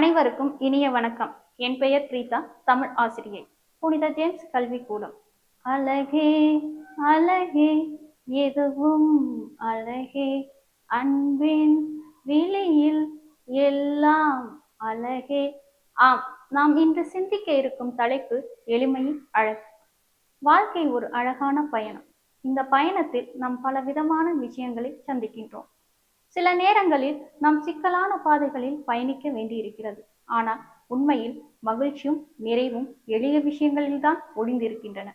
அனைவருக்கும் இனிய வணக்கம். என் பெயர் பிரீதா தமிழ் ஆசிரியை. புனித ஜேம்ஸ் கல்விக்கூடம். அழகே அழகே எதுவும் அழகே. அன்பின் விலையில் எல்லாம் அழகே. ஆம் நாம் இன்று சிந்திக்க இருக்கும் தலைப்பு எளிமையின் அழகு. வாழ்க்கை ஒரு அழகான பயணம். இந்த பயணத்தில் நாம் பல விதமான விஷயங்களை சந்திக்கின்றோம். சில நேரங்களில் நாம் சிக்கலான பாதைகளில் பயணிக்க வேண்டியிருக்கிறது. ஆனால் உண்மையில் மகிழ்ச்சியும் நிறைவும் எளிய விஷயங்களில்தான் ஒளிந்திருக்கின்றன.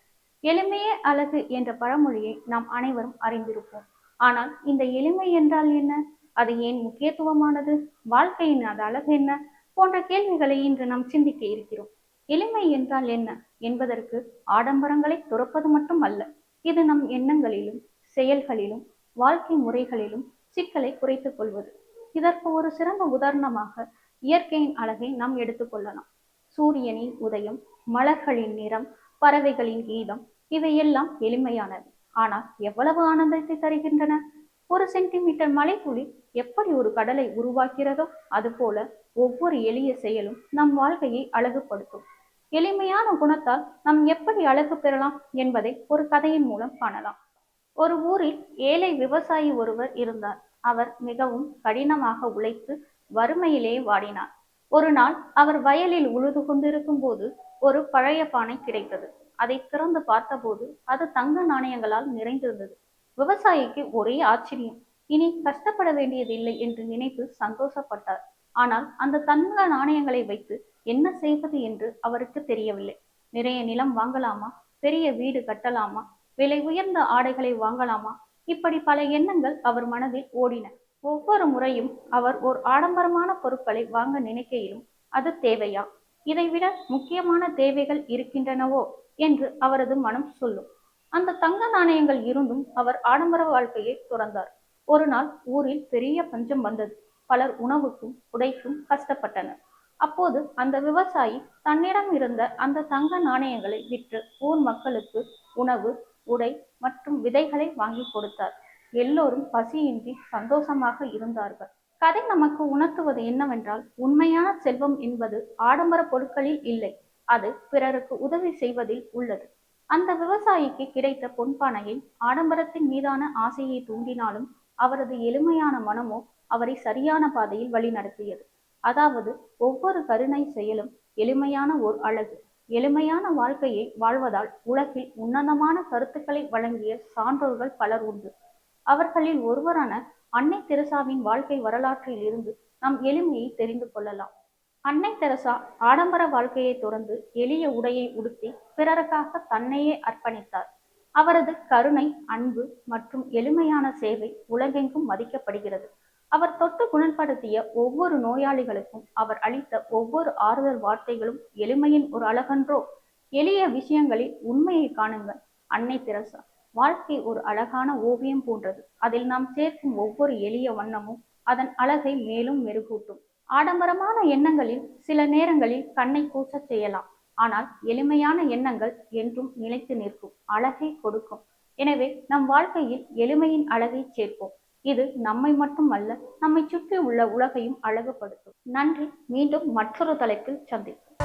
எளிமையே அழகு என்ற பழமொழியை நாம் அனைவரும் அறிந்திருப்போம். ஆனால் இந்த எளிமை என்றால் என்ன? அது ஏன் முக்கியத்துவமானது? வாழ்க்கையின் அது அழகு என்ன? போன்ற கேள்விகளை இன்று நாம் சிந்திக்க இருக்கிறோம். எளிமை என்றால் என்ன என்பதற்கு ஆடம்பரங்களை துறப்பது மட்டும் அல்ல இது நம் எண்ணங்களிலும் செயல்களிலும் வாழ்க்கை முறைகளிலும் சிக்கலை குறைத்துக் கொள்வது. இதற்கு ஒரு சிறந்த உதாரணமாக இயற்கையின் அழகை நாம் எடுத்துக்கொள்ளலாம் சூரியனின் உதயம் மலர்களின் நிறம் பறவைகளின் கீதம் இவையெல்லாம் எளிமையானது. ஆனால் எவ்வளவு ஆனந்தத்தை தருகின்றன? ஒரு சென்டிமீட்டர் மழைத்துளி எப்படி ஒரு கடலை உருவாக்கிறதோ அதுபோல ஒவ்வொரு எளிய செயலும் நம் வாழ்க்கையை அழகுபடுத்தும். எளிமையான குணத்தால் நாம் எப்படி அழகு பெறலாம் என்பதை ஒரு கதையின் மூலம் காணலாம். ஒரு ஊரில் ஏழை விவசாயி ஒருவர் இருந்தார். அவர் மிகவும் கடினமாக உழைத்து வறுமையிலே வாடினார். ஒரு நாள் அவர் வயலில் உழுது கொண்டிருக்கும் போது ஒரு பழைய பானை கிடைத்தது. அதை திறந்து பார்த்தபோது அது தங்க நாணயங்களால் நிறைந்திருந்தது. விவசாயிக்கு ஒரே ஆச்சரியம். இனி கஷ்டப்பட வேண்டியதில்லை என்று நினைத்து சந்தோஷப்பட்டார். ஆனால் அந்த தங்க நாணயங்களை வைத்து என்ன செய்வது என்று அவருக்கு தெரியவில்லை. நிறைய நிலம் வாங்கலாமா? பெரிய வீடு கட்டலாமா? விலை உயர்ந்த ஆடைகளை வாங்கலாமா? இப்படி பல எண்ணங்கள் அவர் மனதில் ஓடின. ஒவ்வொரு முறையும் அவர் ஓர் ஆடம்பரமான பொருட்களை வாங்க நினைக்கையிலும் அது தேவையா? இதைவிட முக்கியமான தேவைகள் இருக்கின்றனவோ? என்று அவரது மனம் சொல்லும். அந்த தங்க நாணயங்கள் இருந்தும் அவர் ஆடம்பர வாழ்க்கையை துறந்தார். ஒரு நாள் ஊரில் பெரிய பஞ்சம் வந்தது. பலர் உணவுக்கும் உடைக்கும் கஷ்டப்பட்டனர். அப்போது அந்த விவசாயி தன்னிடம் இருந்த அந்த தங்க நாணயங்களை விற்று ஊர் மக்களுக்கு உணவு உடை மற்றும் விதைகளை வாங்கி கொடுத்தார். எல்லோரும் பசியின்றி சந்தோஷமாக இருந்தார்கள். கதை நமக்கு உணர்த்துவது என்னவென்றால் உண்மையான செல்வம் என்பது ஆடம்பர பொருட்களில் இல்லை அது பிறருக்கு உதவி செய்வதில் உள்ளது. அந்த விவசாயிக்கு கிடைத்த பொன்பானையில் ஆடம்பரத்தின் மீதான ஆசையை தூண்டினாலும் அவரது எளிமையான மனமோ அவரை சரியான பாதையில் வழிநடத்தியது. அதாவது ஒவ்வொரு கருணை செயலும் எளிமையான ஓர் அழகு. எளிமையான வாழ்க்கையை வாழ்வதால் உலகில் உன்னதமான கருத்துக்களை வழங்கிய சான்றோர்கள் பலர் உண்டு. அவர்களில் ஒருவரான அன்னை தெரசாவின் வாழ்க்கை வரலாற்றில் இருந்து நாம் எளிமையை தெரிந்து கொள்ளலாம். அன்னை தெரசா ஆடம்பர வாழ்க்கையை துறந்து எளிய உடையை உடுத்தி பிறருக்காக தன்னையே அர்ப்பணித்தார். அவரது கருணை அன்பு மற்றும் எளிமையான சேவை உலகெங்கும் மதிக்கப்படுகிறது. அவர் தொட்டு குணப்படுத்திய ஒவ்வொரு நோயாளிகளுக்கும் அவர் அளித்த ஒவ்வொரு ஆறுதல் வார்த்தைகளும் எளிமையின் ஒரு அழகன்றோ? எளிய விஷயங்களில் உண்மையை காணுங்கள் அன்னை திரசா வாழ்க்கை ஒரு அழகான ஓவியம் போன்றது. அதில் நாம் சேர்க்கும் ஒவ்வொரு எளிய வண்ணமும் அதன் அழகை மேலும் மெருகூட்டும். ஆடம்பரமான எண்ணங்களில் சில நேரங்களில் கண்ணை கூச்சச் செய்யலாம். ஆனால் எளிமையான எண்ணங்கள் என்றும் நிலைத்து நிற்கும். அழகை கொடுக்கும். எனவே நம் வாழ்க்கையில் எளிமையின் அழகை சேர்ப்போம். இது நம்மை மட்டும் அல்ல நம்மை சுற்றி உள்ள உலகையும் அழகுபடுத்தும். நன்றி. மீண்டும் மற்றொரு தலைப்பில் சந்திப்போம்.